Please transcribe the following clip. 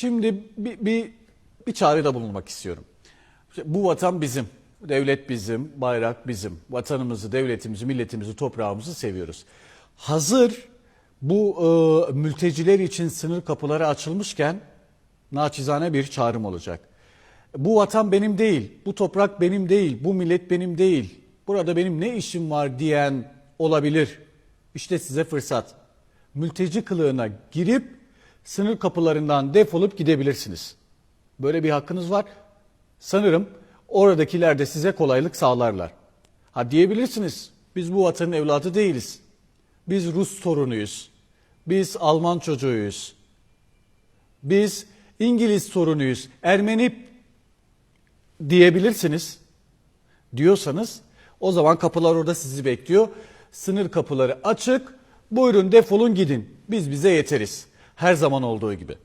Şimdi bir, bir, bir çağrıda bulunmak istiyorum. Bu vatan bizim, devlet bizim, bayrak bizim. Vatanımızı, devletimizi, milletimizi, toprağımızı seviyoruz. Hazır bu e, mülteciler için sınır kapıları açılmışken naçizane bir çağrım olacak. Bu vatan benim değil, bu toprak benim değil, bu millet benim değil. Burada benim ne işim var diyen olabilir. İşte size fırsat. Mülteci kılığına girip sınır kapılarından defolup gidebilirsiniz. Böyle bir hakkınız var. Sanırım oradakiler de size kolaylık sağlarlar. Ha diyebilirsiniz biz bu vatanın evladı değiliz. Biz Rus torunuyuz. Biz Alman çocuğuyuz. Biz İngiliz torunuyuz. Ermeni diyebilirsiniz. Diyorsanız o zaman kapılar orada sizi bekliyor. Sınır kapıları açık. Buyurun defolun gidin. Biz bize yeteriz. Her zaman olduğu gibi.